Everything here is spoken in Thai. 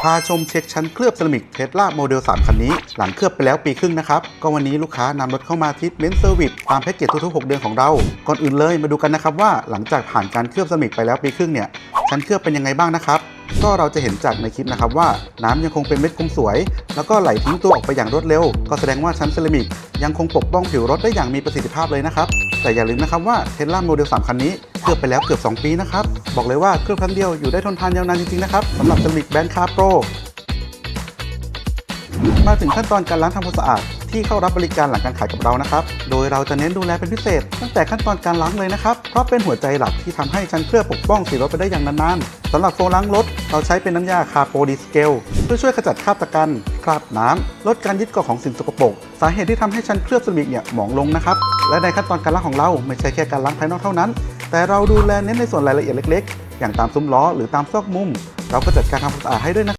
พาชมเช็คชั้นเคลือบเซรามิกเทสลาโมเดล 3 คันนี้ หลังเคลือบไปแล้วปีครึ่งนะครับ ก็วันนี้ลูกค้านำรถเข้ามาทิปเมนต์เซอร์วิสตามแพ็กเกจทุกๆ 6 เดือนของเรา ก่อนอื่นเลยมาดูกันนะครับว่าหลังจากผ่านการเคลือบเซรามิกไปแล้วปีครึ่งเนี่ยชั้นเคลือบเป็นยังไงบ้างนะครับก็เราจะเห็นจากในคลิปนะครับว่าน้ำยังคงเป็นเม็ดคมสวย แล้วก็ไหลทิ้งตัวออกไปอย่างรวดเร็ว ก็แสดงว่าชั้นเซรามิกยังคงปกป้องผิวรถได้อย่างมีประสิทธิภาพเลยนะครับ แต่อย่าลืมนะครับว่าเทสลาโมเดล 3 คันนี้ เคลือบไปแล้วเกือบ 2 ปีนะครับ บอกเลยว่าเคลือบครั้งเดียวอยู่ได้ทนทานยาวนานจริงๆนะครับสำหรับเซรามิกแบนคาโปรมาถึงขั้นตอนการล้างทำความสะอาดที่เข้ารับบริการหลังการขายกับเรานะครับ โดยเราจะเน้นดูแลเป็นพิเศษ ตั้งแต่ขั้นตอนการล้างเลยนะครับ เพราะเป็นหัวใจหลักที่ทำให้ชั้นเคลือบปกป้องสีรถไปได้อย่างนานๆสำหรับโฟมล้างรถ เราใช้เป็นน้ำยาคาโปดีสเกลเพื่อช่วยขจัดคราบตะกัน คราบน้ำลดการยึดเกาะของสิ่งสกปรก สาเหตุที่ทำให้ชั้นเคลือบเซรามิกเนี่ยหมองลงนะครับ และในขั้นตอนการล้างของเราไม่ใช่แค่การล้างภายนอกเท่านั้น แต่เราดูแลเน้นในส่วนรายละเอียดเล็กๆ อย่างตามซุ้มล้อหรือตามซอกมุม เราก็จัดการทำความสะอาดให้ด้วยนะ